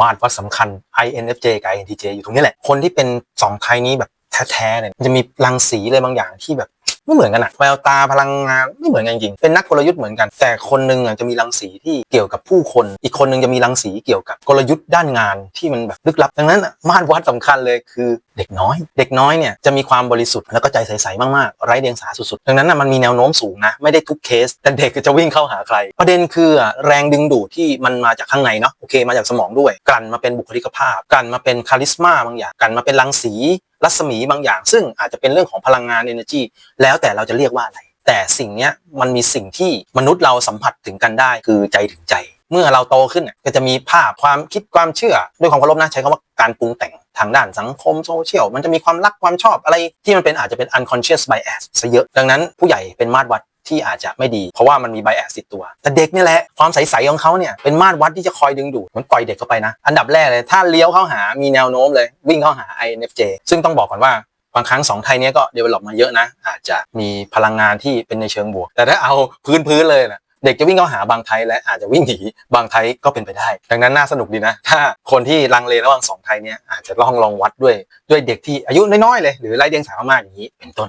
มาตรวัดสำคัญ INFJ กับ INTJ อยู่ตรงนี้แหละ คนที่เป็นสองไทยนี้แบบแท้ๆเนี่ยมันจะมีรังสีอะไรบางอย่างที่แบบ ไม่เหมือนกันอะแววตาพลังงานไม่เหมือนกันจริงเป็นนักกลยุทธ์เหมือนกัน แต่คนหนึงอะจะมีรังสีที่เกี่ยวกับผู้คน อีกคนหนึงจะมีรังสีเกี่ยวกับกลยุทธ์ด้านงานที่มันแบบลึกลับดังนั้นมาตรวัดสำคัญเลยคือเด็กน้อย เด็กน้อยเนี่ยจะมีความบริสุทธิ์แล้วก็ใจใสๆมากๆไร้เดียงสาสุดๆดังนั้นอะมันมีแนวโน้มสูงนะไม่ได้ทุกเคสแต่เด็กจะวิ่งเข้าหาใคร ประเด็นคือแรงดึงดูดที่มันมาจากข้างในเนาะโอเคมาจากสมองด้วย กลั่นมาเป็นบุคลิกภาพ กลั่นมาเป็นคาลิสมาบางอย่างกลั่นมาเป็นรังสี รัศมีบางอย่าง ซึ่งอาจจะเป็นเรื่องของพลังงาน energy แล้วแต่เราจะเรียกว่าอะไร แต่สิ่งเนี้ยมันมีสิ่งที่มนุษย์เราสัมผัสถึงกันได้คือใจถึงใจ เมื่อเราโตขึ้นก็จะมีภาพความคิดความเชื่อ ด้วยความเคารพนะใช้คำว่าการปรุงแต่งทางด้านสังคมโซเชียลมันจะมีความรักความชอบอะไรที่มันเป็นอาจจะเป็น unconscious bias ซะเยอะดังนั้นผู้ใหญ่เป็นมาตรวัด ที่อาจจะไม่ดี เพราะว่ามันมี bias ติดตัว แต่เด็กนี่แหละความใสๆของเขาเนี่ยเป็นมาตรวัดที่จะคอยดึงดูดเหมือนปล่อยเด็กเข้าไปนะ อันดับแรกเลย ถ้าเลี้ยวเข้าหามีแนวโน้มเลย วิ่งเข้าหา INFJ ซึ่งต้องบอกก่อนว่าบางครั้งสองไทยนี้ก็เดเวล็อปมาเยอะนะ อาจจะมีพลังงานที่เป็นในเชิงบวก แต่ถ้าเอาพื้นพื้นๆเลยนะเด็กจะวิ่งเข้าหาบางไทยและอาจจะวิ่งหนีบางไทยก็เป็นไปได้ ดังนั้นน่าสนุกดีนะ ถ้าคนที่ลังเลระหว่างสองไทยเนี้ยอาจจะลองลองวัดด้วยด้วยเด็กที่อายุน้อยๆเลย หรือไล่เดียงสามากๆอย่างนี้เป็นต้น